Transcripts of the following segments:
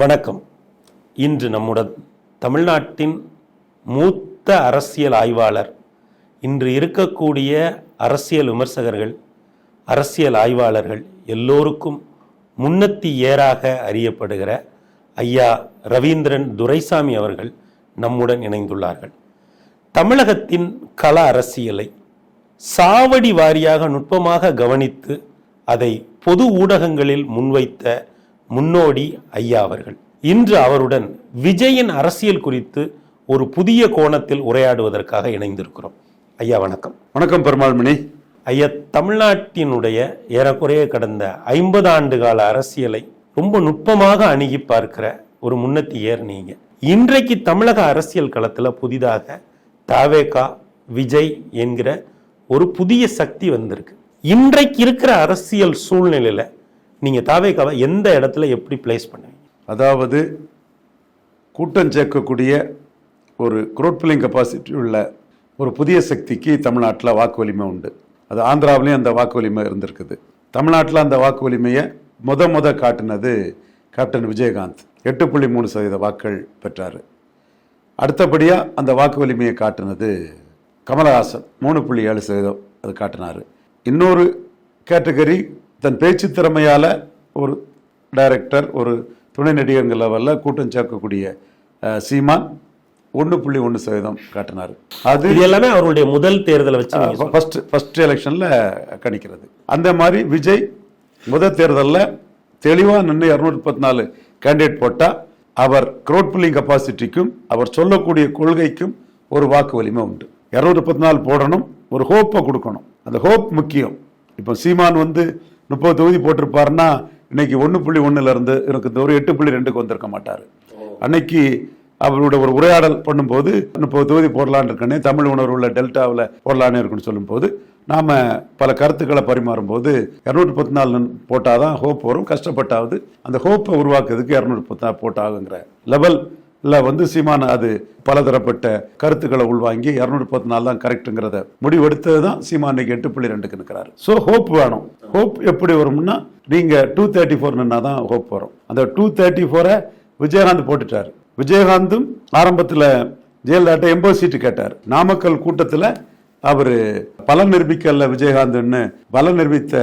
வணக்கம். இன்று நம்முடன் தமிழ்நாட்டின் மூத்த அரசியல் ஆய்வாளர் இன்று இருக்கக்கூடிய அரசியல் விமர்சகர்கள் அரசியல் ஆய்வாளர்கள் எல்லோருக்கும் முன்னத்தி ஏறாக அறியப்படுகிற ஐயா ரவீந்திரன் துரைசாமி அவர்கள் நம்முடன் இணைந்துள்ளார்கள். தமிழகத்தின் கல அரசியலை சாவடி வாரியாக நுட்பமாக கவனித்து அதை பொது ஊடகங்களில் முன்வைத்த முன்னோடி ஐயா அவர்கள். இன்று அவருடன் விஜயின் அரசியல் குறித்து ஒரு புதிய கோணத்தில் உரையாடுவதற்காக இணைந்திருக்கிறோம். ஐயா வணக்கம். வணக்கம் பெருமாள்மணி. ஐயா தமிழ்நாட்டினுடைய ஏறக்குறைய கடந்த ஐம்பது ஆண்டு கால அரசியலை ரொம்ப நுட்பமாக அணுகி பார்க்கிற ஒரு முன்னத்தி ஏர் நீங்க. இன்றைக்கு தமிழக அரசியல் களத்துல புதிதாக தாவேகா விஜய் என்கிற ஒரு புதிய சக்தி வந்திருக்கு. இன்றைக்கு இருக்கிற அரசியல் சூழ்நிலையில நீங்க தாவேகாவை எந்த இடத்துல எப்படி பிளேஸ் பண்ணுவீங்க? அதாவது கூட்டம் சேர்க்கக்கூடிய ஒரு குரோட்பில்லிங் கெப்பாசிட்டி உள்ள ஒரு புதிய சக்திக்கு தமிழ்நாட்டில் வாக்கு வலிமை உண்டு. அது ஆந்திராவிலையும் அந்த வாக்கு வலிமை இருந்திருக்குது. தமிழ்நாட்டில் அந்த வாக்கு வலிமையை முத முத காட்டினது கேப்டன் விஜயகாந்த். எட்டு புள்ளி மூணு சதவீத வாக்கள் பெற்றார். அடுத்தபடியாக அந்த வாக்கு வலிமையை காட்டினது கமலஹாசன். மூணு புள்ளி ஏழு சதவீதம் அது காட்டினார். இன்னொரு கேட்டகரி தன் பேச்சு திறமையால் ஒரு டைரக்டர் ஒரு துணை நடிகர்கள் லெவலில் கூட்டம் சேர்க்கக்கூடிய சீமான் ஒன்று புள்ளி ஒன்று சதவீதம் காட்டினார். அது எல்லாமே அவருடைய முதல் தேர்தலை வச்சு நீங்க ஃபர்ஸ்ட் ஃபர்ஸ்ட் எலெக்ஷனில் கணிக்கிறது. அந்த மாதிரி விஜய் முதல் தேர்தலில் தெளிவாக நின்று இரநூத்தி முப்பத்தி நாலு கேண்டிடேட் போட்டால் அவர் க்ரோட் புல்லிங் கெப்பாசிட்டிக்கும் அவர் சொல்லக்கூடிய கொள்கைக்கும் ஒரு வாக்கு வலிமை உண்டு. இரநூத்தி முப்பத்தி நாலு போடணும் ஒரு ஹோப்பை கொடுக்கணும். அந்த ஹோப் முக்கியம். இப்போ சீமான் வந்து முப்பது தொகுதி போட்டிருப்பாருன்னா இன்னைக்கு ஒன்று புள்ளி ஒன்றுல இருந்து எனக்கு ஒரு எட்டு புள்ளி ரெண்டுக்கு வந்திருக்க மாட்டார். அன்னைக்கு அவரோட ஒரு உரையாடல் பண்ணும்போது முப்பது தொகுதி போடலான்னு இருக்கனே தமிழ் உணர்வு உள்ள டெல்டாவில் போடலான்னு இருக்குன்னு சொல்லும்போது நாம் பல கருத்துக்களை பரிமாறும்போது இரநூற்றி பத்து நாலு போட்டால் தான் ஹோப் வரும். கஷ்டப்பட்டாவது அந்த ஹோப்பை உருவாக்குறதுக்கு இரநூற்றி பத்து நாலு போட்டாகுங்கிற இல்லை வந்து சீமான் அது பலதரப்பட்ட கருத்துக்களை உள்வாங்கி இரநூத்தி முப்பத்தி நாலு தான் கரெக்ட்டுங்கிறத முடிவெடுத்தது தான் சீமான் இன்னைக்கு எட்டு புள்ளி ரெண்டுக்கு நிற்கிறாரு ஸோ ஹோப் வேணும். ஹோப் எப்படி வரும்னா நீங்கள் டூ தேர்ட்டி ஃபோர் நின்னா தான் ஹோப் வரும். அந்த டூ தேர்ட்டி ஃபோரை விஜயகாந்த் போட்டுட்டார். விஜயகாந்தும் ஆரம்பத்தில் ஜெயலலிதாட்ட எண்பது சீட்டு கேட்டார். நாமக்கல் கூட்டத்தில் அவர் பலம் நிரூபிக்கல விஜயகாந்த்னு பல நிரூபித்த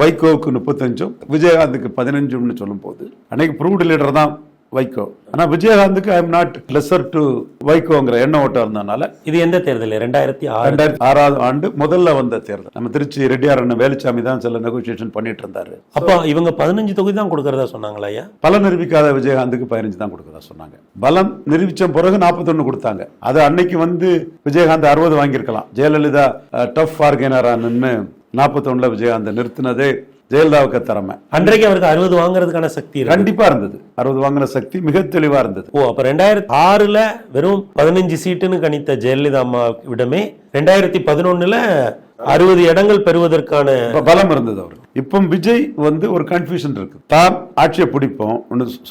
வைகோவுக்கு முப்பத்தஞ்சும் விஜயகாந்துக்கு பதினஞ்சும்னு சொல்லும்போது அன்னைக்கு ப்ரூவ்டு லீடர் தான் வைகோ. ஆனால் விஜயகாந்துக்கு I M not lesser to வைகோங்கிற எண்ண ஓட்டம் இருந்ததுனால இது எந்த தேர்தல்? ரெண்டாயிரத்தி ஆறு. ரெண்டாயிரத்தி ஆறாவது ஆண்டு முதல்ல வந்த தேர்தல். நம்ம திருச்சி ரெட்டியார் அண்ணன் வேலுச்சாமி தான் சில நெகோசியேஷன் பண்ணிட்டு இருந்தாரு அப்போ இவங்க பதினஞ்சு தொகுதி தான் கொடுக்கறதா சொன்னாங்களா ஐயா? பலம் நிரூபிக்காத விஜயகாந்துக்கு பதினஞ்சு தான் கொடுக்கறதா சொன்னாங்க. பலம் நிரூபிச்ச பிறகு 41 கொடுத்தாங்க. அது அன்னைக்கு வந்து விஜயகாந்த் அறுபது வாங்கியிருக்கலாம். ஜெயலலிதா டஃப் பார்கெனரா நின்று நாற்பத்தொன்னுல விஜயகாந்த் நிறுத்தினதே. ஜெயலலிதாவுக்கு திறமை. அன்றைக்கு அவருக்கு அறுபது வாங்குறதுக்கான சக்தி கண்டிப்பா இருந்தது. அறுபது வாங்கின சக்தி மிக தெளிவா இருந்தது. ஓ அப்ப ரெண்டாயிரத்தி ஆறுல வெறும் பதினஞ்சு சீட்டுன்னு கணித்த ஜெயலலிதா அம்மாவிடமே ரெண்டாயிரத்தி பதினொன்னுல அறுபது இடங்கள் பெறுவதற்கான பலம் இருந்தது அவருக்கு. இப்போ விஜய் வந்து ஒரு கன்ஃபியூஷன் இருக்கு. தான் ஆட்சியை பிடிப்போம்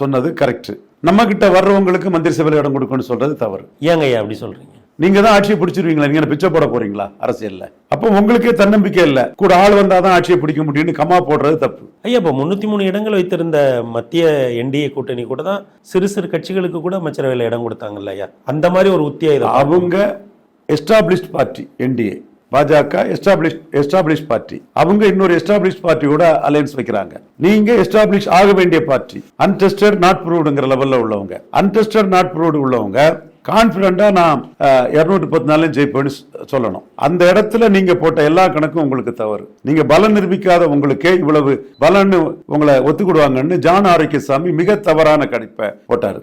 சொன்னது கரெக்ட் நம்ம கிட்ட வர்றவங்களுக்கு மந்திரி சபையில் இடம் கொடுக்கணும்னு சொல்றது தவறு. ஏங்க ஐயா அப்படி சொல்றீங்க? நீங்க தான் ஆட்சியை பிடிச்சிருவீங்களா? நீங்க பிச்சை போட போறீங்களா? அரசியல்ல. அப்போ உங்களுக்கே தன்னம்பிக்கை இல்ல. கூட ஆள் வந்தாதான் ஆட்சியை பிடிக்க முடியும்னு கமா போடுறது தப்பு. ஐயா இப்போ முன்னூத்தி மூணு இடங்கள் வைத்திருந்த மத்திய என்டிஏ கூட்டணி கூட தான் சிறு சிறு கட்சிகளுக்கு கூட அமைச்சரவையில் இடம் கொடுத்தாங்கல்ல ஐயா. அந்த மாதிரி ஒரு உத்தியாயுதம் அவங்க established party NDA. BJP establish establish party அவங்க இன்னொரு எஸ்டாப்ளிஷ் பார்ட்டியோட அலையன்ஸ் வைக்கிறாங்க. நீங்க எஸ்டாப்ளிஷ் ஆக வேண்டிய பார்ட்டி அன்டெஸ்டட் நாட் ப்ரூவ்டுங்கிற லெவல்ல உள்ளவங்க. அன்டெஸ்டட் நாட் ப்ரூவ்டு உள்ளவங்க. கான்பிடண்டா நான் இருநூற்றி பத்து நாளும் ஜெயிப்பேன்னு சொல்லணும். அந்த இடத்துல நீங்க போட்ட எல்லா கணக்கும் உங்களுக்கு தவறு. நீங்க பலம் நிரூபிக்காத உங்களுக்கே இவ்வளவு பலன்னு உங்களை ஒத்துக்கிடுவாங்கன்னு ஜான் ஆரோக்கியசாமி மிக தவறான கணிப்பை போட்டாரு.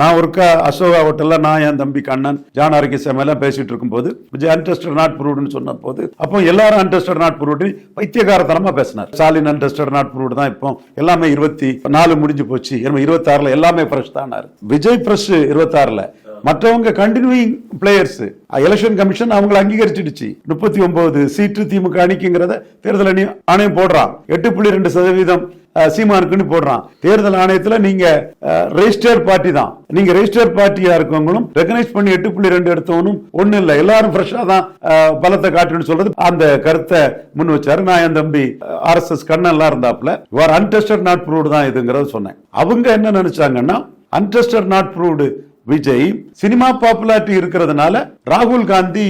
நான் ஒருக்கா அசோகா ஹோட்டல்ல நான் என் தம்பி கண்ணன் ஜான் ஆரோக்கியசாமி எல்லாம் பேசிட்டு இருக்கும்போது அன்டெஸ்டட் நாட் ப்ரூவ்டுன்னு சொன்ன போது அப்போ எல்லாரும் அன்டெஸ்டட் நாட் ப்ரூவ்டு பைத்தியகாரத்தனமா பேசினார். ஸ்டாலின் அன்டெஸ்டட் நாட் ப்ரூவ்டு தான் இப்போ எல்லாமே இருபத்தி நாலு முடிஞ்சு போச்சு. இருபத்தி ஆறுல எல்லாமே ஃப்ரெஷ் தானாரு. விஜய் ஃப்ரெஷ் இருபத்தாறுல மற்றவங்க கண்டினியூயிங் பிளேயர்ஸ் எலெக்ஷன் கமிஷன் அவங்களை அங்கீகரிச்சிடுச்சு. முப்பத்தி ஒன்பது சீட்டு திமுக அணிக்குங்கிறத தேர்தல் அணி ஆணையம் போடுறான். எட்டு புள்ளி ரெண்டு சதவீதம் சீமானுக்குன்னு போடுறான். தேர்தல் ஆணையத்துல நீங்க ரெஜிஸ்டர் பார்ட்டி தான். நீங்க ரெஜிஸ்டர் பார்ட்டியா இருக்கவங்களும் ரெகனைஸ் பண்ணி எட்டு புள்ளி ரெண்டு எடுத்தவனும் ஒண்ணு இல்லை. எல்லாரும் ஃப்ரெஷ்ஷா தான் பலத்தை காட்டுன்னு சொல்றது அந்த கருத்தை முன் வச்சாரு நான் என் தம்பி ஆர் எஸ் எஸ் கண்ணன் இருந்தாப்ல அன்டெஸ்டட் நாட் ப்ரூவ்டு தான் இதுங்கிறத சொன்னேன். அவங்க என்ன நினைச்சாங்கன்னா untested not proved Vijay cinema popularity இருக்கிறதுனால ராகுல் காந்தி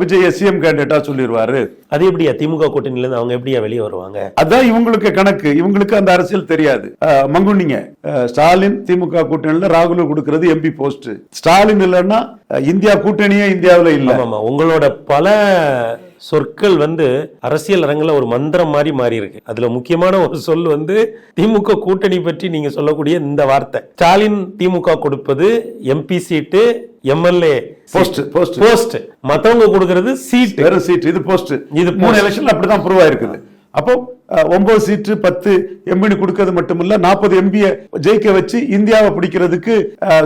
விஜய் சிஎம் கேண்டிடேட்டா சொல்லிடுவாரு. அது எப்படியா? திமுக கூட்டணியில இருந்து அவங்க எப்படியா வெளியே வருவாங்க? அதான் இவங்களுக்கு கணக்கு. இவங்களுக்கு அந்த அரசியல் தெரியாது. மங்குனிங்க ஸ்டாலின் திமுக கூட்டணியில ராகுல் கொடுக்கிறது எம்பி போஸ்ட் ஸ்டாலின் இல்லைன்னா இந்தியா கூட்டணியே இந்தியாவுல இல்ல. உங்களோட பல சொற்கள் வந்து அரசியல் அரங்குல ஒரு மந்திரம் மாதிரி மாறி இருக்கு அதுல முக்கியமான ஒரு சொல் வந்து திமுக கூட்டணி பற்றி நீங்க சொல்லக்கூடிய இந்த வார்த்தை. ஸ்டாலின் திமுக கொடுப்பது MP seat MLA post post post. மத்தவங்க கொடுக்கறது சீட் வெறும் சீட் இது போஸ்ட். இது மூணு எலெக்ஷன்ல அப்படிதான் ப்ரூவ் ஆயிருக்குது. அப்போ ஒன்பது சீட்டு பத்து எம்பின்னு கொடுக்கறது மட்டுமில்ல நாற்பது எம்பியை ஜெயிக்க வச்சு இந்தியாவை பிடிக்கிறதுக்கு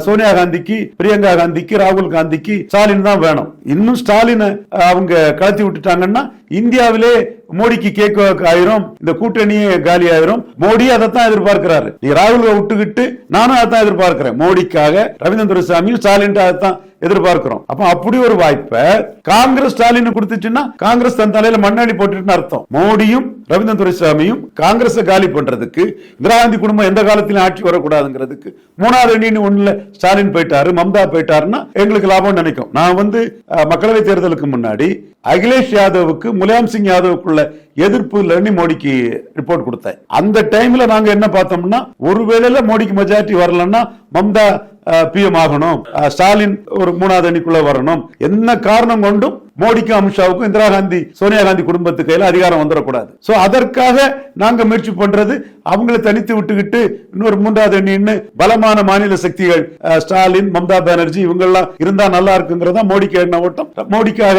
சோனியா காந்திக்கு பிரியங்கா காந்திக்கு ராகுல் காந்திக்கு ஸ்டாலின் தான் வேணும். இன்னும் ஸ்டாலினை அவங்க கலத்தி விட்டுட்டாங்கன்னா இந்தியாவிலே மோடிக்கு கேக் ஆயிரும் இந்த கூட்டணியே காலி ஆயிரும். மோடி அதைத்தான் எதிர்பார்க்கிறாரு. நீ ராகுல விட்டுக்கிட்டு நானும் அதைத்தான் எதிர்பார்க்கிறேன். மோடிக்காக ரவீந்திர துரைசாமியும் ஸ்டாலின் அதைத்தான் எதிர்பார்க்கிறோம். அப்ப அப்படி ஒரு வாய்ப்பை காங்கிரஸ் ஸ்டாலின் கொடுத்துச்சுன்னா காங்கிரஸ் தன் தலையில மண்ணாடி போட்டுட்டுன்னு அர்த்தம். மோடியும் ரவீந்திர துரைசாமியும் காங்கிரஸ் காலி பண்றதுக்கு இந்திரா காந்தி குடும்பம் எந்த காலத்திலும் ஆட்சி வரக்கூடாதுங்கிறதுக்கு மூணாவது அணின்னு ஒண்ணுல ஸ்டாலின் போயிட்டாரு மம்தா போயிட்டாருன்னா எங்களுக்கு லாபம் நினைக்கும். நான் வந்து மக்களவை தேர்தலுக்கு முன்னாடி அகிலேஷ் யாதவுக்கு முலாயம் சிங் யாதவுக்குள்ள எதிர்ப்பு இல்லைன்னு மோடிக்கு ரிப்போர்ட் கொடுத்தேன். அந்த டைம்ல நாங்க என்ன பார்த்தோம்னா ஒருவேளை மோடிக்கு மெஜாரிட்டி வரலன்னா மம்தா பிஎம் ஆகணும் ஸ்டாலின் ஒரு மூணாவது அணிக்குள்ள வரணும். என்ன காரணம் கொண்டும் மோடிக்கும் அமித்ஷாவுக்கும் இந்திரா காந்தி சோனியா காந்தி குடும்பத்து கையில் அதிகாரம் வந்துடக்கூடாது. ஸோ அதற்காக நாங்கள் முயற்சி பண்றது அவங்களை தனித்து விட்டுக்கிட்டு இன்னொரு மூன்றாவது எண்ணின்னு பலமான மாநில சக்திகள் ஸ்டாலின் மம்தா பானர்ஜி இவங்கெல்லாம் இருந்தா நல்லா இருக்குங்கிறதா மோடிக்கு எண்ண ஓட்டம். மோடிக்காக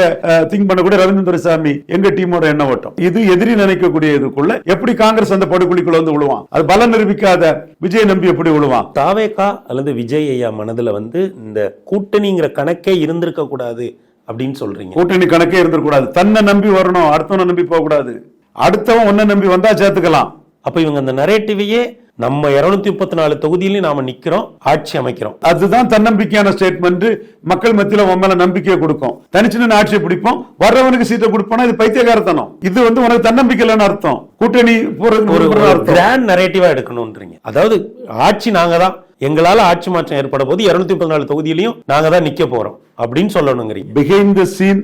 திங்க் பண்ணக்கூடிய ரவீந்திர துரைசாமி எங்க டீமோட எண்ண ஓட்டம். இது எதிரி நினைக்கக்கூடிய இதுக்குள்ள எப்படி காங்கிரஸ் அந்த படுகொலிக்குள்ள வந்து விழுவான் அது பலம் நிரூபிக்காத விஜய் நம்பி எப்படி விழுவான் தாவேகா அல்லது விஜய் ஐயா மனதுல வந்து இந்த கூட்டணிங்கிற கணக்கே இருந்திருக்க கூடாது அப்படின்னு சொல்றீங்க. கூட்டணி கணக்கே இருந்திருக்கூடாது தன்னை நம்பி வரணும் அடுத்தவனை நம்பி போக கூடாது. அடுத்தவன் உன்னை நம்பி வந்தா சேர்த்துக்கலாம். அப்ப இவங்க அந்த நரேட்டிவையே நம்ம இருநூத்தி முப்பத்தி நாலு தொகுதியிலையும் நாம நிக்கிறோம் ஆட்சி அமைக்கிறோம். அதுதான் தன்னம்பிக்கையான ஸ்டேட்மெண்ட் மக்கள் மத்தியில உன் மேல நம்பிக்கையை கொடுக்கும். தனிச்சு நின்னு ஆட்சியை பிடிப்போம் வர்றவனுக்கு சீட்டை கொடுப்போம்னா இது பைத்தியகாரத்தனம் இது வந்து உனக்கு தன்னம்பிக்கை இல்லைன்னு அர்த்தம். கூட்டணி போறது ஒரு கிராண்ட் நரேட்டிவா எடுக்கணும்ன்றீங்க அதாவது ஆட்சி நாங்க தான் எங்களால ஆட்சி மாற்றம் ஏற்பட போது இருநூத்தி முப்பத்தி நாலு தொகுதியிலையும் நாங்க தான் நிக்க போறோம் அப்படின்னு சொல்லணுங்கிறீங்க. பிஹைண்ட் த சீன்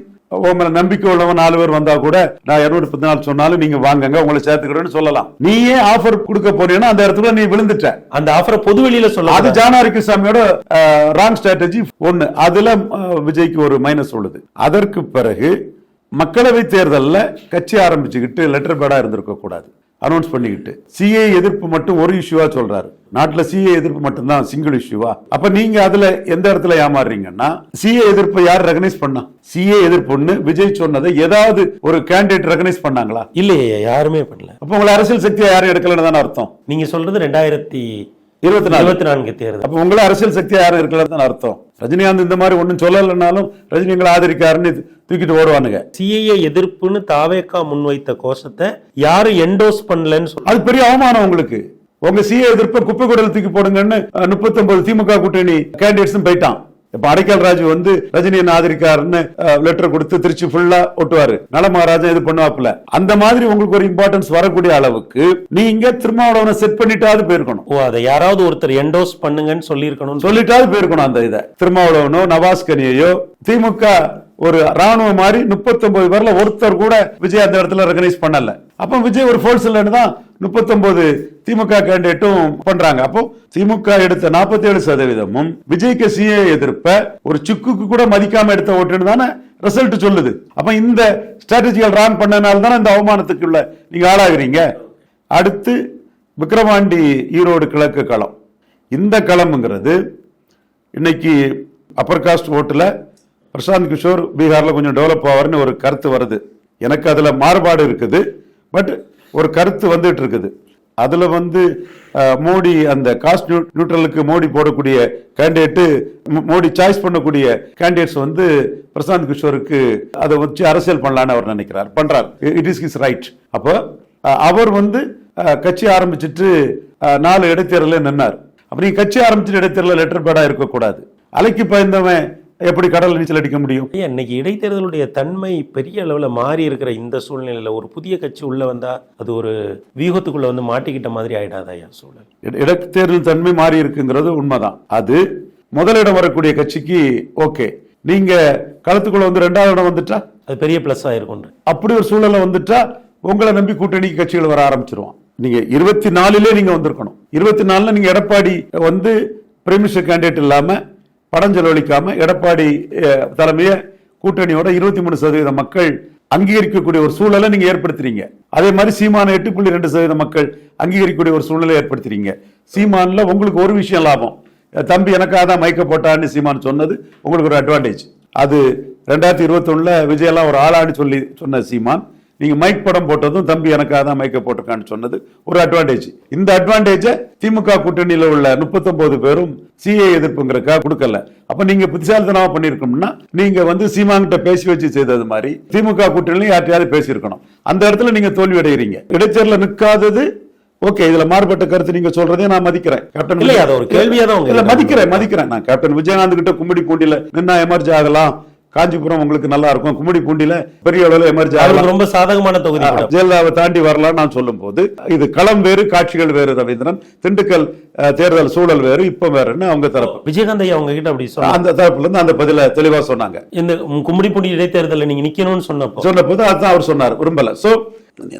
மேல நம்பிக்கை உள்ளவன் நாலு பேர் வந்தா கூட நான் இருநூத்தி பத்து நாள் சொன்னாலும் நீங்க வாங்குங்க உங்களை சேர்த்துக்கிறேன்னு சொல்லலாம். நீயே ஆஃபர் கொடுக்க போறீங்கன்னா அந்த இடத்துல நீ விழுந்துட்ட. அந்த ஆஃபரை பொது வெளியில அது சொல்ல ஜானாரி கிருஷ்ணாமியோட ராங் ஸ்ட்ராட்டஜி ஒண்ணு. அதுல விஜய்க்கு ஒரு மைனஸ் உள்ளது. அதற்கு பிறகு மக்களவை தேர்தல்ல கட்சி ஆரம்பிச்சுக்கிட்டு லெட்டர் பேடா இருந்திருக்க கூடாது அனௌன்ஸ் பண்ணிக்கிட்டு. சிஏ எதிர்ப்பு மட்டும் ஒரு இஷ்யூவா சொல்றாரு. நாட்டுல சிஏ எதிர்ப்பு மட்டும்தான் சிங்கிள் இஷ்யூவா அப்ப நீங்க அதுல எந்த இடத்துல ஏமாறுறீங்கன்னா சிஏ எதிர்ப்பை யார் ரெகனைஸ் பண்ணா? சிஏ எதிர்ப்புன்னு விஜய் சொன்னதை ஏதாவது ஒரு கேண்டிடேட் ரெகனைஸ் பண்ணாங்களா? இல்லையே யாருமே பண்ணல. அப்ப உங்களை அரசியல் சக்தியை யாரும் எடுக்கலன்னு தானே அர்த்தம்? நீங்க சொல்றது ரெண்டாயிரத்தி இருபத்தி நாலு. இருபத்தி நான்கு தேர்தல். அப்ப உங்களை அரசியல் சக்தியா யாரும் இருக்கலன்னு அர்த்தம்? ரஜினிகாந்த் இந்த மாதிரி ஒண்ணும் சொல்லலைன்னாலும் ரஜினி எங்களை ஆதரிக்காருன்னு தூக்கிட்டு ஓடுவானுங்க. சிஏஏ எதிர்ப்புன்னு தாவேக்கா முன்வைத்த கோஷத்தை யாரும் என்டோஸ் பண்ணலன்னு சொல்ல அது பெரிய அவமானம் உங்களுக்கு. உங்க சிஏ எதிர்ப்பை குப்பை குடல் தூக்கி போடுங்கன்னு முப்பத்தி ஒன்பது திமுக கூட்டணி கேண்டிடேட்ஸும் போயிட்டான். இப்ப அடைக்கல் ராஜு வந்து ரஜினி என்ன ஆதரிக்காருன்னு லெட்டர் கொடுத்து திருச்சி ஃபுல்லா ஒட்டுவாரு நலமகாராஜன் இது பண்ணுவாப்புல. அந்த மாதிரி உங்களுக்கு ஒரு இம்பார்ட்டன்ஸ் வரக்கூடிய அளவுக்கு நீங்க திருமாவளவனை செட் பண்ணிட்டாவது போயிருக்கணும். ஓ அதை யாராவது ஒருத்தர் என்டோஸ் பண்ணுங்கன்னு சொல்லியிருக்கணும் சொல்லிட்டாவது போயிருக்கணும் அந்த இதை. திருமாவளவனோ நவாஸ் கனியையோ திமுக ஒரு ராணுவம் மாதிரி 39 பேர்ல ஒருத்தர் கூட விஜய் அந்த இடத்துல ரெகனைஸ் பண்ணல. அப்ப விஜய் ஒரு ஃபோர்ஸ் இல்லைன்னு தான் 39 திமுக கேண்டிடேட்டும் பண்றாங்க. அப்போ திமுக எடுத்த 47% சதவீதமும் விஜய்க்கு சிஏ எதிர்ப்ப ஒரு சுக்குக்கு கூட மதிக்காம எடுத்த ஓட்டுன்னு தானே ரிசல்ட் சொல்லுது. அப்ப இந்த ஸ்ட்ராட்டஜிகள் ராங் பண்ணனால தானே இந்த அவமானத்துக்குள்ள நீங்க ஆளாகிறீங்க. அடுத்து விக்ரவாண்டி ஈரோடு கிழக்கு களம். இந்த களம்ங்கிறது இன்னைக்கு அப்பர் காஸ்ட் ஓட்டுல பிரசாந்த் கிஷோர் பீகாரில் கொஞ்சம் டெவலப் ஆவார்னு ஒரு கருத்து வருது. எனக்கு அதில் மாறுபாடு இருக்குது. பட் ஒரு கருத்து வந்துட்டு இருக்குது. அதில் வந்து மோடி அந்த காஸ்ட் நியூட்ரலுக்கு மோடி போடக்கூடிய கேண்டிடேட்டு மோடி சாய்ஸ் பண்ணக்கூடிய கேண்டிடேட்ஸ் வந்து பிரசாந்த் கிஷோருக்கு அதை வச்சு அரசியல் பண்ணலான்னு அவர் நினைக்கிறார் பண்ணுறார் இட் இஸ் இஸ் ரைட் அப்போ அவர் வந்து கட்சி ஆரம்பிச்சிட்டு நாலு இடைத்தேர்தலில் நின்னார். அப்படி கட்சி ஆரம்பிச்சிட்டு இடைத்தேர்தலில் லெட்டர் பேடாக இருக்கக்கூடாது. அலைக்கு பயந்தவன் எப்படி கடல் நீச்சல் அடிக்க முடியும்? ஐயா இன்னைக்கு இடைத்தேர்தலுடைய தன்மை பெரிய அளவில் மாறி இருக்கிற இந்த சூழ்நிலையில் ஒரு புதிய கட்சி உள்ள வந்தா அது ஒரு வியூகத்துக்குள்ள வந்து மாட்டிக்கிட்ட மாதிரி ஆயிடாதா ஐயா சூழல். இட- இடைத்தேர்தல் தன்மை மாறி இருக்குங்கிறது உண்மைதான். அது முதலிடம் வரக்கூடிய கட்சிக்கு ஓகே. நீங்க களத்துக்குள்ள வந்து ரெண்டாவது இடம் வந்துட்டா? அது பெரிய ப்ளஸ் ஆயிருக்கும் அப்படி ஒரு சூழல்ல வந்துட்டா உங்களை நம்பி கூட்டணிக்கு கட்சிகள் வர ஆரம்பிச்சிருவான். நீங்க இருபத்தி நாலுலே நீங்க வந்திருக்கணும். இருபத்தி நாலுல நீங்க எடப்பாடி வந்து பிரைமினிஸ்டர் கேண்டிடேட் இல்லாம படம் செலவழிக்காம எடப்பாடி தலைமையை தலைமைய கூட்டணியோட இருபத்தி மூணு சதவீத மக்கள் அங்கீகரிக்கக்கூடிய ஒரு சூழலை நீங்க ஏற்படுத்துறீங்க. அதே மாதிரி சீமான எட்டு புள்ளி ரெண்டு சதவீத மக்கள் அங்கீகரிக்கக்கூடிய ஒரு சூழலை ஏற்படுத்துறீங்க. சீமான்ல உங்களுக்கு ஒரு விஷயம் லாபம். தம்பி எனக்காக தான் மயக்க போட்டான்னு சீமான் சொன்னது உங்களுக்கு ஒரு அட்வான்டேஜ் அது ரெண்டாயிரத்தி இருபத்தொன்னுல விஜயெல்லாம் ஒரு ஆளான்னு சொல்லி சொன்ன சீமான். நீங்க மைக் படம் போட்டதும் தம்பி எனக்காக தான் மைக்க போட்டிருக்கான்னு சொன்னது ஒரு அட்வான்டேஜ் இந்த அட்வான்டேஜை திமுக கூட்டணியில உள்ள 39 பேரும் சிஏ எதிர்ப்புங்கிறக்கா கொடுக்கல. அப்ப நீங்க புத்திசாலித்தனமா பண்ணிருக்கணும்னா நீங்க வந்து சீமான்கிட்ட பேசி வச்சு செய்தது மாதிரி திமுக கூட்டணியில யார்ட்டையாவது பேசியிருக்கணும். அந்த இடத்துல நீங்க தோல்வி அடைகிறீங்க இடைத்தேர்தல நிற்காதது ஓகே இதுல மாறுபட்ட கருத்து நீங்க சொல்றதே நான் மதிக்கிறேன். கேப்டன் இல்லையா, அது ஒரு கேள்வியா தான் மதிக்கிறேன் மதிக்கிறேன் நான். கேப்டன் விஜயகாந்த் கிட்ட கும்மிடி பூண்டியில நின்னா எமர்ஜி ஆகலாம். காஞ்சிபுரம் உங்களுக்கு நல்லா இருக்கும் கும்மிடி பூண்டியில பெரிய அளவுல எமர்ஜி ரொம்ப சாதகமான தொகுதி. ஜெயலலிதாவை தாண்டி வரலாம் நான் சொல்லும் போது இது களம் வேறு காட்சிகள் வேறு ரவீந்திரன். திண்டுக்கல் தேர்தல் சூழல் வேறு இப்ப வேறுன்னு அவங்க தரப்பு. விஜயகாந்த் ஐயா அவங்க கிட்ட அப்படி சொன்னா அந்த தரப்புல இருந்து அந்த பதில தெளிவா சொன்னாங்க. இந்த கும்மிடிப்பூண்டி இடைத்தேர்தலில் நீங்க நிக்கணும்னு சொன்னப்போ. சொன்ன போது அதுதான் அவர் சொன்னார் விரும்பல. சோ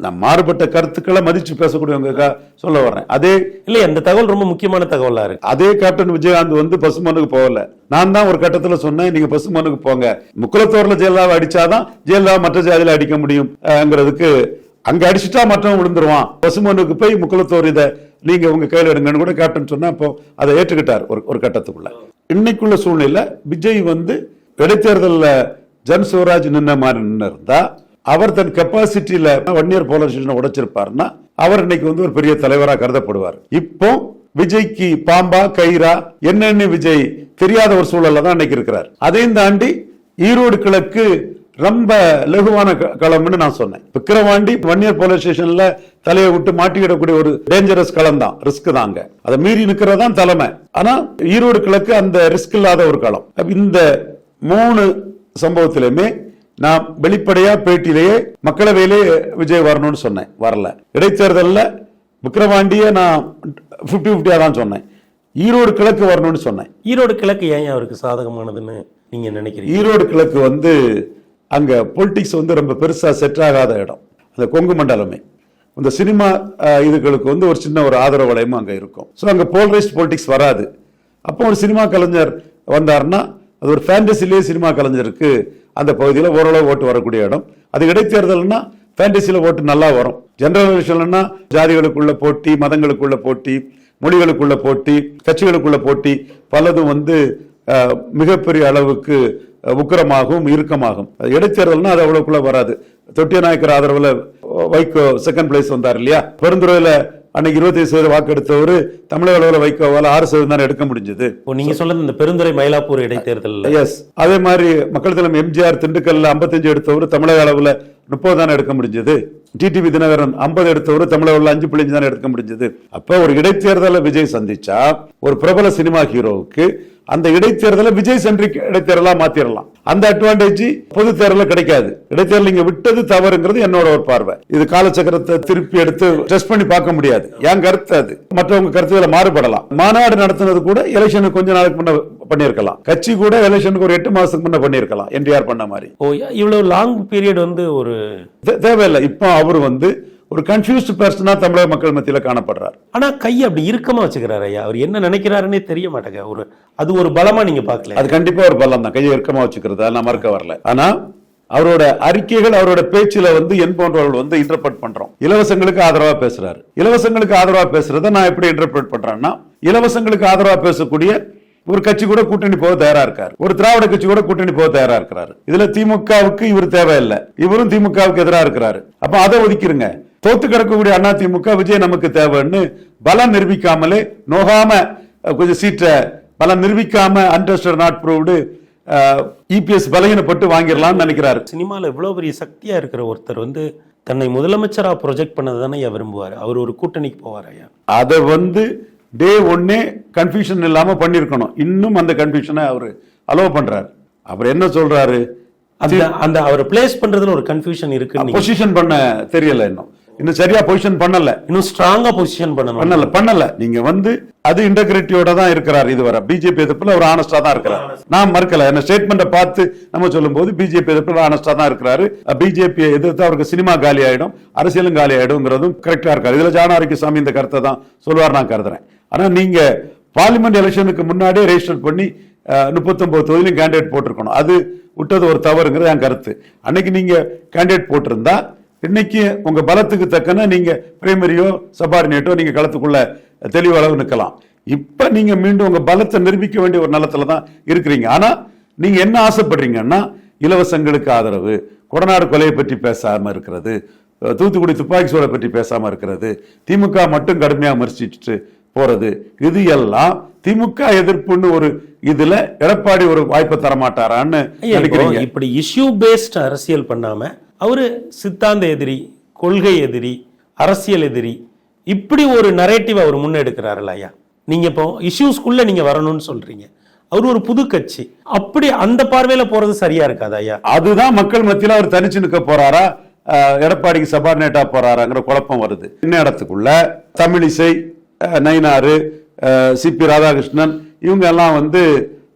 நான் மாறுபட்ட கருத்துக்களை மதிச்சு பேசக்கூடியவங்க சொல்ல வர்றேன். அதே இல்லையா இந்த தகவல் ரொம்ப முக்கியமான தகவலா இருக்கு. அதே கேப்டன் விஜயகாந்த் வந்து பசுமனுக்கு போகல. நான் தான் ஒரு கட்டத்துல சொன்னேன் நீங்க பசுமனுக்கு போங்க. முக்குலத்தோர்ல ஜெயலலிதாவை அடிச்சாதான் ஜெயலலிதா மற்ற ஜாதியில அடிக்க முடியும்ங்கிறதுக்கு அங்க அடிச்சுட்டா மற்றவன் விழுந்துருவான். பசுமனுக்கு போய் முக்குலத்தோர் இதை நீங்க உங்க கையில எடுங்கன்னு கூட கேப்டன் சொன்னா அப்போ அதை ஏற்றுக்கிட்டார் ஒரு ஒரு கட்டத்துக்குள்ள. இன்னைக்குள்ள சூழ்நிலை விஜய் வந்து இடைத்தேர்தல்ல ஜன் சிவராஜ் நின்ன மாதிரி நின்று இருந்தா அவர் தன் கெப்பாசிட்டியில ஒன் இயர் போலரைசேஷன் உடைச்சிருப்பாருன்னா அவர் இன்னைக்கு வந்து ஒரு பெரிய தலைவரா கருதப்படுவார். இப்போ விஜய்க்கு பாம்பா கைரா என்னன்னு விஜய் தெரியாத ஒரு சூழல்ல தான் இன்னைக்கு இருக்கிறார். அதையும் தாண்டி ஈரோடு கிழக்கு ரொம்ப லகுவான க- களம்னு நான் சொன்னேன். விக்கிரவாண்டி ஒன் இயர் போலீஸ் ஸ்டேஷன்ல தலையை விட்டு மாட்டிக்கிடக்கூடிய ஒரு டேஞ்சரஸ் களம் தான். ரிஸ்க் தாங்க அதை மீறி நிற்கிறதான் தலைமை. ஆனா ஈரோடு கிழக்கு அந்த ரிஸ்க் இல்லாத ஒரு களம். இந்த மூணு சம்பவத்திலுமே நான் வெளிப்படையா பேட்டியிலேயே மக்களவையிலே விஜய் வரணும்னு சொன்னேன். வரல. இடைத்தேர்தல்ல விக்கிரவாண்டிய நான் 50 50 தான் சொன்னேன். ஈரோடு கிழக்கு வரணும்னு சொன்னேன். ஈரோடு கிழக்கு ஏன் அவருக்கு சாதகமானதுன்னு நீங்க நினைக்கிறீங்க? ஈரோடு கிழக்கு வந்து அங்க பொலிட்டிக்ஸ் வந்து ரொம்ப பெருசா செட் ஆகாத இடம். அந்த கொங்கு மண்டலமே. இந்த சினிமா இதுகளுக்கு வந்து ஒரு சின்ன ஒரு ஆதரவு வளையமும் அங்க இருக்கும். ஸோ அங்க போல்ரைஸ்ட் பொலிட்டிக்ஸ் வராது. அப்போ ஒரு சினிமா கலைஞர் வந்தாருன்னா அது ஒரு ஃபேண்டசிலேயே சினிமா கலைஞருக்கு அந்த பகுதியில் ஓரளவு ஓட்டு வரக்கூடிய இடம். அது இடைத்தேர்தல்னா ஃபேண்டசியில் ஓட்டு நல்லா வரும். ஜெனரல் எலெக்ஷன்லன்னா ஜாதிகளுக்குள்ள போட்டி மதங்களுக்குள்ள போட்டி மொழிகளுக்குள்ள போட்டி கட்சிகளுக்குள்ள போட்டி பலதும் வந்து மிகப்பெரிய அளவுக்கு உக்கரமாகவும் உக்கிரமாகவும் இறுக்கமாகும் அது இடைத்தேர்தல்னா அது அவ்வளோக்குள்ள வராது. தொட்டிய நாயக்கர் ஆதரவில் வைகோ செகண்ட் பிளேஸ் வந்தார் இல்லையா? பெருந்துறையில அன்னைக்கு இருபத்தி சதவீதம் வாக்கு எடுத்தவர் தமிழக அளவில் வைகோவால ஆறு சதவீதம் தானே எடுக்க முடிஞ்சது. நீங்க சொல்றது இந்த பெருந்துறை மயிலாப்பூர் இடைத்தேர்தலில் எஸ் அதே மாதிரி மக்கள் தலைமை எம்ஜிஆர் திண்டுக்கல்ல 55 எடுத்தவர் தமிழக அளவுல முப்பது தானே எடுக்க முடிஞ்சது. டிடிவி தினகரன் 50 எடுத்தவர் தமிழக அளவுல அஞ்சு புள்ளி தானே எடுக்க முடிஞ்சது. அப்ப ஒரு இடைத்தேர்தலை விஜய் சந்திச்சா ஒரு பிரபல சினிமா ஹீரோவுக்கு அந்த இடைத்தேர்தலை விஜய் சென்ட்ரிக் இடைத்தேர்தலா மாத்திரலாம். அந்த அட்வான்டேஜ் பொது தேர்தல கிடைக்காது. இடைத்தேர்தல் நீங்க விட்டது தவறுங்கிறது என்னோட ஒரு பார்வை. இது காலச்சக்கரத்தை திருப்பி எடுத்து டெஸ்ட் பண்ணி பார்க்க முடியாது. என் கருத்து அது? மற்றவங்க கருத்துக்களை மாறுபடலாம். மாநாடு நடத்துனது கூட எலெக்ஷனுக்கு கொஞ்ச நாளுக்கு முன்ன பண்ணியிருக்கலாம். கட்சி கூட எலெக்ஷனுக்கு ஒரு எட்டு மாசத்துக்கு முன்ன பண்ணியிருக்கலாம். என்டிஆர் பண்ண மாதிரி. ஓ இவ்வளவு லாங் பீரியட் வந்து ஒரு தேவையில்லை. இப்போ அவர் வந்து ஒரு கன்ஃபியூஸ்ட் பர்சனா தமிழக மக்கள் மத்தியில காணப்படுறார். ஆனா கையை அப்படி இறுக்கமா வச்சுக்கிறாரு ஐயா. அவர் என்ன நினைக்கிறாருன்னே தெரிய மாட்டேங்க. ஒரு அது ஒரு பலமா நீங்க பார்க்கல. அது கண்டிப்பா ஒரு பலம் தான். கையை இறுக்கமா வச்சுக்கிறது அதெல்லாம் மறுக்க வரல. ஆனா அவரோட அறிக்கைகள் அவரோட பேச்சுல வந்து என் போன்றவர்கள் வந்து இன்டர்பிரட் பண்றோம். இலவசங்களுக்கு ஆதரவா பேசுறாரு. இலவசங்களுக்கு ஆதரவா பேசுறத நான் எப்படி இன்டர்பிரட் பண்றேன்னா இலவசங்களுக்கு ஆதரவா பேசக்கூடிய ஒரு கட்சி கூட கூட்டணி போக தயாரா இருக்காரு. ஒரு திராவிட கட்சி கூட கூட்டணி போக தயாரா இருக்கிறாரு. இதுல திமுகவுக்கு இவர் தேவையில்லை. இவரும் திமுகவுக்கு எதிராக இருக்கிறாரு. அப்ப அதை ஒதுக்கிருங்க. தோத்து கிடக்கக்கூடிய அதிமுக விஜய் நமக்கு தேவைன்னு பலம் நிரூபிக்காமலே நோகாம கொஞ்சம் சீட்டை பலம் நிரூபிக்காம அன்டெஸ்டட் நாட் ப்ரூவ்டு இபிஎஸ் பலகீனப்பட்டு வாங்கிடலாம்னு நினைக்கிறாரு. சினிமாவில் இவ்வளோ பெரிய சக்தியா இருக்கிற ஒருத்தர் வந்து தன்னை முதலமைச்சரா ப்ரொஜெக்ட் பண்ணது தானே ஐயா விரும்புவார். அவர் ஒரு கூட்டணிக்கு போவார் ஐயா. அதை வந்து டே ஒன்னே கன்ஃபியூஷன் இல்லாம பண்ணிருக்கணும் இன்னும் அந்த கன்ஃபியூஷனை அவர் அலோவ் பண்றாரு. அவர் என்ன சொல்றாரு? அந்த அந்த அவர் பிளேஸ் பண்றதுல ஒரு கன்ஃபியூஷன் நீங்க- பொசிஷன் பண்ண தெரியல இன்னும். இன்னும் சரியா பொசிஷன் பண்ணல. இன்னும் ஸ்ட்ராங்கா பொசிஷன் பண்ணணும். பண்ணல பண்ணல. நீங்க வந்து அது இன்டெகிரிட்டியோட தான் இருக்கிறார் இதுவரை. பிஜேபி எதிர்ப்புல அவர் ஆனஸ்டா தான் இருக்கிறார். நான் மறுக்கல. என்ன ஸ்டேட்மெண்ட்டை பார்த்து நம்ம சொல்லும்போது பிஜேபி எதிர்ப்புல ஆனஸ்டா தான் இருக்கிறாரு. பிஜேபி எதிர்த்து அவருக்கு சினிமா காலி ஆயிடும் அரசியலும் காலி ஆயிடும்ங்கிறதும் கரெக்டா இருக்காரு. இதுல ஜான ஆரோக்கியசாமி இந்த கருத்தை தான் சொல்லுவார் நான் கருதுறேன். ஆனா நீங்க பார்லிமெண்ட் எலெக்ஷனுக்கு முன்னாடியே ரெஜிஸ்டர் பண்ணி முப்பத்தொன்பது தொகுதியிலும் கேண்டிடேட் போட்டிருக்கணும். அது விட்டது ஒரு தவறுங்கிறது என் கருத்து. அன்னைக்கு நீங்க கேண்டிடேட் போட்டிருந்தா இன்னைக்கு உங்க பலத்துக்கு தக்கன நீங்க பிரைமரியோ சபார்டினேட்டோ நீங்க களத்துக்குள்ள தெளிவளவு நிக்கலாம் இப்ப நீங்க மீண்டும் உங்க பலத்தை நிரூபிக்க வேண்டிய ஒரு நிலத்துல தான் இருக்கிறீங்க. ஆனா நீங்க என்ன ஆசைப்படுறீங்கன்னா இலவசங்களுக்கு ஆதரவு கொடநாடு கொலையை பற்றி பேசாம இருக்கிறது தூத்துக்குடி துப்பாக்கி சூளை பற்றி பேசாம இருக்கிறது திமுக மட்டும் கடுமையா விமர்சிச்சுட்டு போறது இது எல்லாம் திமுக எதிர்ப்புன்னு ஒரு இதுல எடப்பாடி ஒரு வாய்ப்பை தர மாட்டாரான்னு ஐயா, இப்போ நினைக்கிறீங்க. இப்படி இஷ்யூ பேஸ்ட் அரசியல் பண்ணாம அவர் சித்தாந்த எதிரி கொள்கை எதிரி அரசியல் எதிரி. இப்படி ஒரு நரேட்டிவ் அவர் முன்னெடுக்கிறாருல்ல ஐயா. நீங்கள் இப்போ இஷ்யூஸ்குள்ளே நீங்கள் வரணும்னு சொல்கிறீங்க அவர் ஒரு புது கட்சி. அப்படி அந்த பார்வையில் போகிறது சரியா இருக்காது ஐயா? அதுதான் மக்கள் மத்தியில் அவர் தனிச்சு நிற்க போகிறாரா எடப்பாடிக்கு சபார்டினேட்டாக போகிறாராங்கிற குழப்பம் வருது. இன்ன இடத்துக்குள்ள தமிழிசை நயினாறு சிபி ராதாகிருஷ்ணன் இவங்க எல்லாம் வந்து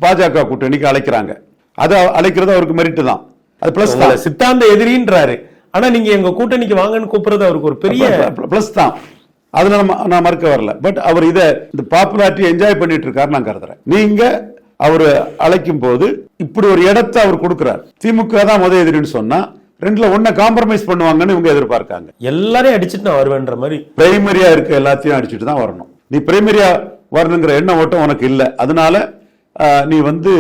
பாஜக கூட்டணிக்கு அழைக்கிறாங்க. அதை அழைக்கிறது அவருக்கு மெரிட்டு தான். அது பிளஸ் தான். சித்தாந்த எதிரின்றாரு. ஆனா நீங்க எங்க கூட்டணிக்கு வாங்கன்னு கூப்பிடுறது அவருக்கு ஒரு பெரிய பிளஸ் தான். அதுல நம்ம நான் மறுக்க வரல. பட் அவர் இத இந்த பாப்புலாரிட்டி என்ஜாய் பண்ணிட்டு இருக்காரு நான் கருதுறேன். நீங்க அவர் அழைக்கும் போது இப்படி ஒரு இடத்தை அவர் கொடுக்கிறார். திமுக தான் முத எதிரின்னு சொன்னா ரெண்டுல ஒன்ன காம்ப்ரமைஸ் பண்ணுவாங்கன்னு இவங்க எதிர்பார்க்காங்க. எல்லாரையும் அடிச்சிட்டு நான் வருவேன்ற மாதிரி. பிரைமரியா இருக்க எல்லாத்தையும் அடிச்சுட்டு தான் வரணும். நீ பிரைமரியா வரணுங்கிற எண்ண ஓட்டம் உனக்கு இல்ல. அதனால நீ வந்து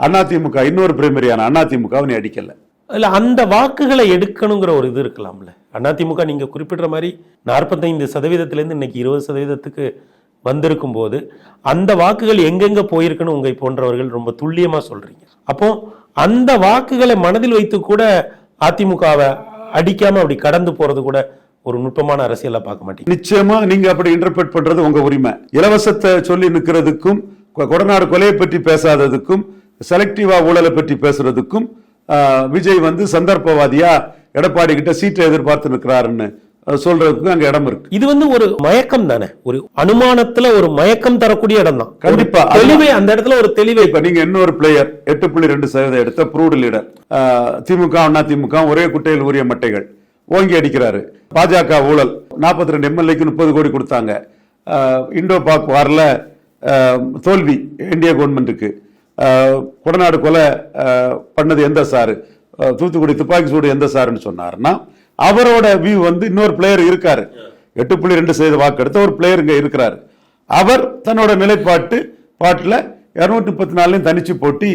அதிமுக இன்னொரு பிரைமரியான அதிமுக நீ அடிக்கல. இல்ல அந்த வாக்குகளை எடுக்கணுங்கிற ஒரு இது இருக்கலாம்ல. அதிமுக நீங்க குறிப்பிடுற மாதிரி நாற்பத்தைந்து சதவீதத்திலேருந்து இன்னைக்கு இருபது சதவீதத்துக்கு வந்திருக்கும் போது அந்த வாக்குகள் எங்கெங்க போயிருக்குன்னு உங்க போன்றவர்கள் ரொம்ப துல்லியமா சொல்றீங்க. அப்போ அந்த வாக்குகளை மனதில் வைத்து கூட அதிமுகவை அடிக்காம அப்படி கடந்து போறது கூட ஒரு நுட்பமான அரசியலா பார்க்க மாட்டீங்க. நிச்சயமா நீங்க அப்படி இன்டர்பிரட் பண்றது உங்க உரிமை. இலவசத்தை சொல்லி நிக்கிறதுக்கும் கொ- கொடநாடு கொலையை பற்றி பேசாததுக்கும் செலக்டிவா ஊழலை பற்றி பேசுறதுக்கும் விஜய் வந்து சந்தர்ப்பவாதியா எடப்பாடி கிட்ட சீட்டை எதிர்பார்த்து நிற்கிறாருன்னு சொல்றதுக்கு அங்க இடம் இருக்கு. இது வந்து ஒரு மயக்கம் தானே? ஒரு அனுமானத்துல ஒரு மயக்கம் தரக்கூடிய இடம் தான். கண்டிப்பா. தெளிவை அந்த இடத்துல ஒரு தெளிவை. இப்ப நீங்க இன்னொரு பிளேயர் எட்டு புள்ளி ரெண்டு சதவீதம் எடுத்த ப்ரூவ்டு லீடர் திமுக அண்ணா திமுக ஒரே குட்டையில் உரிய மட்டைகள். ஓங்கி அடிக்கிறாரு. பாஜக ஊழல். 42 ரெண்டு எம்எல்ஏக்கு முப்பது கோடி கொடுத்தாங்க. இண்டோ பாக் வார்ல தோல்வி இந்திய கவர்மெண்ட்டுக்கு கொடநாடு கொலை பண்ணது எந்த சாரு? தூத்துக்குடி துப்பாக்கி சூடு எந்த சாருன்னு சொன்னாருன்னா அவரோட வியூ வந்து இன்னொரு பிளேயர் இருக்காரு. எட்டு புள்ளி ரெண்டு சதவீத வாக்கு எடுத்த ஒரு பிளேயர் இங்க இருக்கிறாரு. அவர் தன்னோட நிலைப்பாட்டு பாட்டுல இருநூத்தி முப்பத்தி நாலுலயும் தனிச்சு போட்டி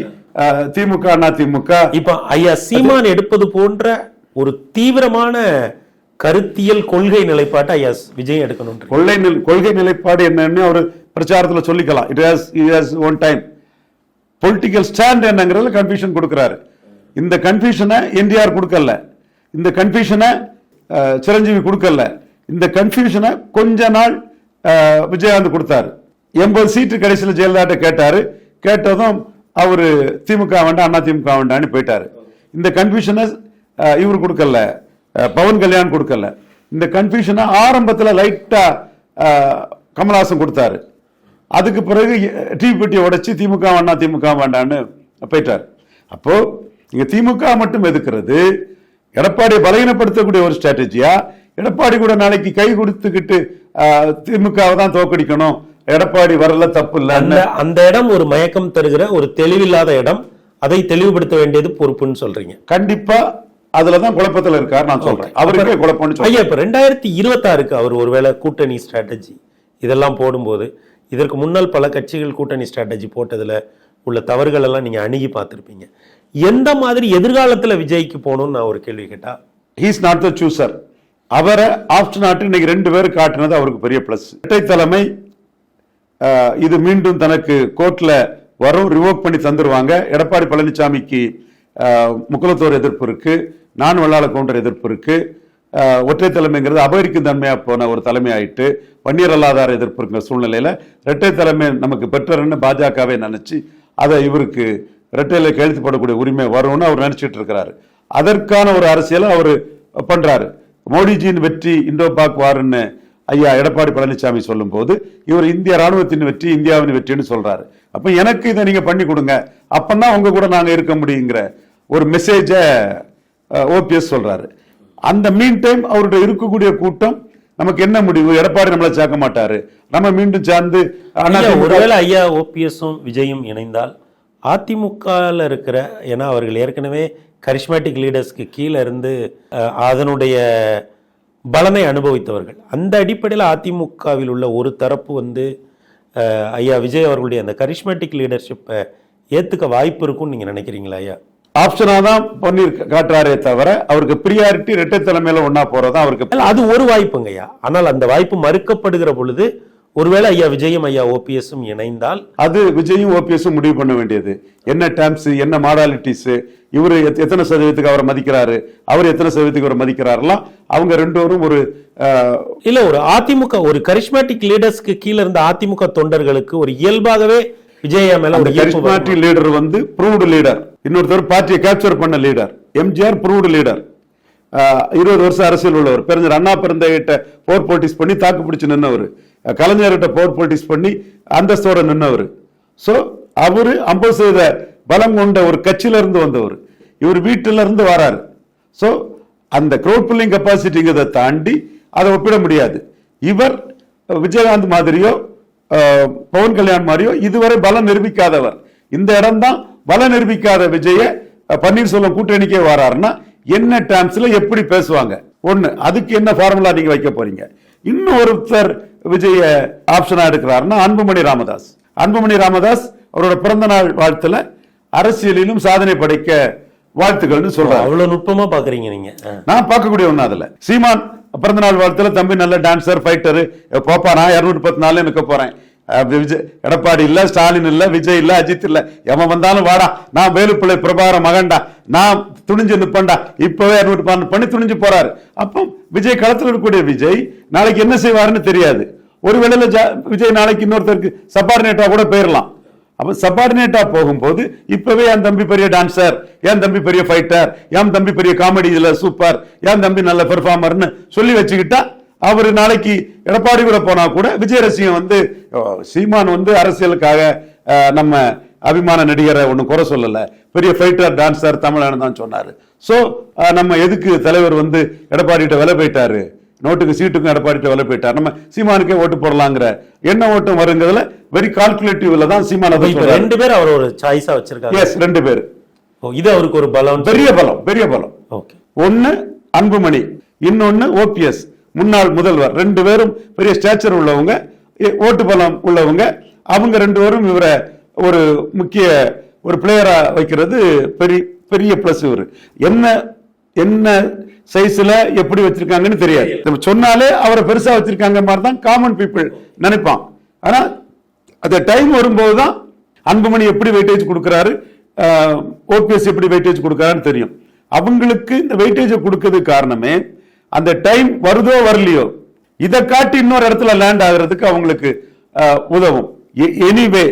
திமுக அண்ணா திமுக. இப்ப ஐயா சீமான் எடுப்பது போன்ற ஒரு தீவிரமான கருத்தியல் கொள்கை நிலைப்பாட்டை ஐயா விஜய் எடுக்கணும் நில்- கொள்கை நிலைப்பாடு என்னன்னு அவர் பிரச்சாரத்துல சொல்லிக்கலாம். It has it has one time political stand என்னங்கிறதுல confusion கொடுக்குறாரு. இந்த கன்ஃபியூஷனை என்டிஆர் கொடுக்கல. இந்த கன்ஃபியூஷனை சிரஞ்சீவி கொடுக்கல. இந்த கன்ஃபியூஷனை கொஞ்ச நாள் விஜயகாந்த் கொடுத்தாரு. எண்பது சீட்டு கடைசியில் ஜெயலலிதாட்ட கேட்டார். கேட்டதும் அவர் திமுக வேண்டாம் அண்ணா திமுக வேண்டான்னு போயிட்டார். இந்த கன்ஃபியூஷனை இவர் கொடுக்கல. பவன் கல்யாண் கொடுக்கல. இந்த கன்ஃபியூஷனை ஆரம்பத்தில் லைட்டாக கமல்ஹாசன் கொடுத்தாரு. அதுக்கு பிறகு டிவி பெட்டியை உடைச்சு திமுக வேண்டாம் திமுக வேண்டான்னு போயிட்டார். அப்போ இங்க திமுக மட்டும் எதுக்குறது? எடப்பாடியை பலகீனப்படுத்தக்கூடிய ஒரு ஸ்ட்ராட்டஜியா எடப்பாடி கூட நாளைக்கு கை கொடுத்துக்கிட்டு திமுகவை தான் தோக்கடிக்கணும். எடப்பாடி வரல தப்பு இல்ல அந்த இடம் ஒரு மயக்கம் தருகிற ஒரு தெளிவில்லாத இடம். அதை தெளிவுபடுத்த வேண்டியது பொறுப்புன்னு சொல்றீங்க. கண்டிப்பா அதுலதான் குழப்பத்துல இருக்காரு நான் சொல்றேன். அவருக்கே குழப்பம்னு சொல்றேன். ஐயா இப்ப ரெண்டாயிரத்தி இருபத்தாறுக்கு அவர் ஒருவேளை கூட்டணி ஸ்ட்ராட்டஜி இதெல்லாம் போடும்போது இதற்கு முன்னால் பல கட்சிகள் கூட்டணி ஸ்ட்ராட்டஜி போட்டதில் உள்ள தவறுகள் எல்லாம் அணுகி பார்த்துருப்பீங்க. எந்த மாதிரி எதிர்காலத்தில் விஜய்க்கு போகணும்னு நான் ஒரு கேள்வி கேட்டால் ஹீஸ் நாட் த சூசர் அவரை ஆப்ஷன் ஆட்டு இன்னைக்கு ரெண்டு பேரும் காட்டினது அவருக்கு பெரிய ப்ளஸ் இரட்டை தலைமை இது மீண்டும் தனக்கு கோர்ட்டில் வரும் ரிவோக் பண்ணி தந்துருவாங்க. எடப்பாடி பழனிசாமிக்கு அஹ், முக்குலத்தோர் எதிர்ப்பு இருக்கு நான் வல்லாள கவுண்டர் எதிர்ப்பு இருக்கு. ஒற்றை தலைமைங்கிறது அபகரிக்கும் தன்மையாக போன ஒரு தலைமை ஆயிட்டு வன்னியர் அல்லாதார எதிர்ப்பு இருக்கிற இரட்டை தலைமை நமக்கு பெற்றர்னு பாஜகவே நினச்சி அதை இவருக்கு இரட்டையில் கையெழுத்து போடக்கூடிய உரிமை வரும்னு அவர் நினச்சிட்டு இருக்கிறாரு. அதற்கான ஒரு அரசியலை அவர் பண்ணுறாரு மோடிஜியின் வெற்றி இந்தோ பாக் வாருன்னு ஐயா எடப்பாடி பழனிசாமி சொல்லும்போது இவர் இந்திய ராணுவத்தின் வெற்றி இந்தியாவின் வெற்றின்னு சொல்றாரு. அப்போ எனக்கு இதை நீங்க பண்ணி கொடுங்க. அப்போன்னா உங்க கூட நாங்கள் இருக்க முடியுங்கிற ஒரு மெசேஜை ஓபிஎஸ் சொல்றாரு. அந்த மீன் டைம் அவருடைய இருக்கக்கூடிய கூட்டம் நமக்கு என்ன முடிவு? எடப்பாடி நம்மளை சேர்க்க மாட்டாரு. நம்ம மீண்டும் சேர்ந்து ஒருவேளை ஐயா ஓபிஎஸும் விஜயும் இணைந்தால் அதிமுகவில் இருக்கிற ஏன்னா அவர்கள் ஏற்கனவே கரிஸ்மேட்டிக் லீடர்ஸ்க்கு கீழே இருந்து அதனுடைய பலனை அனுபவித்தவர்கள். அந்த அடிப்படையில் அதிமுகவில் உள்ள ஒரு தரப்பு வந்து ஐயா விஜய் அவர்களுடைய அந்த கரிஸ்மேட்டிக் லீடர்ஷிப்பை ஏற்றுக்க வாய்ப்பு இருக்கும்னு நீங்கள் நினைக்கிறீங்களா ஐயா? ஆப்ஷனா தான் பண்ணி காட்டுறாரே தவிர அவருக்கு பிரியாரிட்டி இரட்டை தலைமையில ஒன்னா போறதா அவருக்கு அது ஒரு வாய்ப்புங்க ஐயா. ஆனால் அந்த வாய்ப்பு மறுக்கப்படுகிற பொழுது ஒருவேளை ஐயா விஜயும் ஐயா ஓபிஎஸும் இணைந்தால் அது விஜயும் ஓபிஎஸும் முடிவு பண்ண வேண்டியது. என்ன டேர்ம்ஸ் என்ன மாடாலிட்டிஸ் இவர் எத்தனை சதவீதத்துக்கு அவரை மதிக்கிறாரு அவர் எத்தனை சதவீதத்துக்கு அவரை மதிக்கிறாருலாம் அவங்க ரெண்டு ஒரு இல்ல ஒரு அதிமுக ஒரு கரிஸ்மேட்டிக் லீடர்ஸ்க்கு கீழ இருந்த அதிமுக தொண்டர்களுக்கு ஒரு இயல்பாகவே விஜயா மேல ஒரு. கரிஸ்மாட்டிக் லீடர் வந்து ப்ரூவ்டு லீடர் இன்னொருத்தர் பார்ட்டியை கேப்சர் பண்ண லீடர் எம்ஜிஆர் ப்ரூவ்டு லீடர் இருபது வருஷம் அரசியல் உள்ளவர். பெருஞ்சர் அண்ணா பிறந்தகிட்ட போர் போட்டிஸ் பண்ணி தாக்கு பிடிச்சு நின்னவர். கலைஞர்கிட்ட போர் போட்டிஸ் பண்ணி அந்தஸ்தோட நின்னவர். சோ அவரு ஐம்பது சதவீத பலம் கொண்ட ஒரு கட்சியில இருந்து வந்தவர். இவர் வீட்டில இருந்து வராரு. சோ அந்த crowd pulling கெப்பாசிட்டிங்கிறத தாண்டி அதை ஒப்பிட முடியாது. இவர் விஜயகாந்த் மாதிரியோ பவன் கல்யாண் மாதிரியோ இதுவரை பலம் நிரூபிக்காதவர். இந்த இடம்தான் பலம் நிரூபிக்காத விஜய பன்னீர்செல்வம் கூட்டணிக்கே வராருன்னா என்ன டேர்ம்ஸ்ல எப்படி பேசுவாங்க? ஒண்ணு அதுக்கு என்ன ஃபார்முலா நீங்க வைக்க போறீங்க? இன்னும் ஒருத்தர் விஜய ஆப்ஷனா எடுக்கிறாருன்னா அன்புமணி ராமதாஸ். அன்புமணி ராமதாஸ் அவரோட பிறந்த நாள் வாழ்த்துல அரசியலிலும் சாதனை படைக்க வாழ்த்துக்கள்னு சொல்றாரு. அவ்வளவு நுட்பமா பாக்குறீங்க நீங்க. நான் பார்க்கக்கூடிய ஒண்ணு அதுல. சீமான் பிறந்த நாள் வாழ்த்துல தம்பி நல்ல டான்சர் ஃபைட்டரு போப்பா நான் இரநூத்தி பத்து நாள் எனக்கு போறேன் விஜய் எடப்பாடி இல்ல ஸ்டாலின் இல்ல விஜய் இல்ல அஜித் இல்ல. எவன் வந்தாலும் வாடா. நான் வேலுப்பிள்ளை பிரபார மகன்டா. நான் துணிஞ்சு நிப்பேன்டா. இப்பவே இரநூத்தி பன்னெண்டு பண்ணி துணிஞ்சு போறாரு. அப்போ விஜய் களத்தில் இருக்கக்கூடிய விஜய் நாளைக்கு என்ன செய்வாருன்னு தெரியாது. ஒரு ஜா- விஜய் நாளைக்கு இன்னொருத்தருக்கு சப்பார்டினேட்டா கூட போயிடலாம் அப்போ சப்பார்டினேட்டா போகும்போது இப்பவே என் தம்பி பெரிய டான்சர் என் தம்பி பெரிய ஃபைட்டர் என் தம்பி பெரிய காமெடி இதில் சூப்பர் என் தம்பி நல்ல பெர்ஃபார்மர்னு சொல்லி வச்சுக்கிட்டா அவர் நாளைக்கு எடப்பாடி கூட போனா கூட விஜய் ரசிகம் வந்து சீமான் வந்து அரசியலுக்காக நம்ம அபிமான நடிகரை ஒன்றும் குறை சொல்லலை. பெரிய ஃபைட்டர் டான்சர் தமிழன் தான் சொன்னார். ஸோ நம்ம எதுக்கு தலைவர் வந்து எடப்பாடிகிட்ட விலை போயிட்டாரு நோட்டுக்கு சீட்டுக்கும் எடப்பாடிட்ட விலை போயிட்டார். நம்ம சீமானுக்கே ஓட்டு போடலாங்கிற என்ன ஓட்டம் வருங்கிறதுல வெரி கால்குலேட்டிவ்ல தான் சீமான ரெண்டு பேர் அவர் ஒரு சாய்ஸா வச்சிருக்காங்க. எஸ் ரெண்டு பேர். இது அவருக்கு ஒரு பலம். பெரிய பலம் பெரிய பலம். ஓகே. ஒன்னு அன்புமணி இன்னொன்னு ஓபிஎஸ். முன்னாள் முதல்வர் ரெண்டு பேரும் பெரிய ஸ்டேச்சர் உள்ளவங்க ஓட்டு பலம் உள்ளவங்க. அவங்க ரெண்டு பேரும் இவரை ஒரு முக்கிய ஒரு பிளேயரா வைக்கிறது பெரிய பெரிய பிளஸ் இவர். என்ன என்ன சைஸ்ல எப்படி வச்சிருக்காங்கன்னு தெரியாது. நம்ம சொன்னாலே அவரை பெருசா வச்சிருக்காங்க மாதிரி தான் காமன் பீப்புள் நினைப்பான். ஆனா அந்த டைம் வரும்போது தான் அன்புமணி எப்படி வெயிட்டேஜ் கொடுக்கறாரு ஓபிஎஸ் எப்படி வெயிட்டேஜ் கொடுக்கறாருன்னு தெரியும். அவங்களுக்கு இந்த வெயிட்டேஜ் கொடுக்கறதுக்கு காரணமே அந்த டைம் வருதோ வரலையோ இதை காட்டி இன்னொரு இடத்துல லேண்ட் ஆகுறதுக்கு அவங்களுக்கு உதவும். எனிவே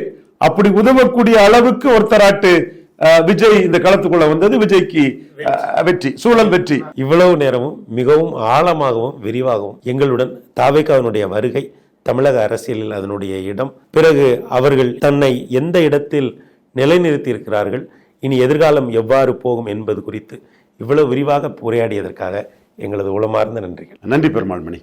அப்படி உதவக்கூடிய அளவுக்கு ஒருத்தராட்டு விஜய் இந்த களத்துக்குள்ள வந்தது. விஜய்க்கு வெற்றி சூழல் வெற்றி. இவ்வளவு நேரமும் மிகவும் ஆழமாகவும் விரிவாகவும் எங்களுடன் தாவேக்காவினுடைய வருகை தமிழக அரசியலில் அதனுடைய இடம் பிறகு அவர்கள் தன்னை எந்த இடத்தில் நிலைநிறுத்தி இருக்கிறார்கள் இனி எதிர்காலம் எவ்வாறு போகும் என்பது குறித்து இவ்வளவு விரிவாக உரையாடியதற்காக எங்களது உளமார்ந்த நன்றிகள். நன்றி பெருமாள் மணி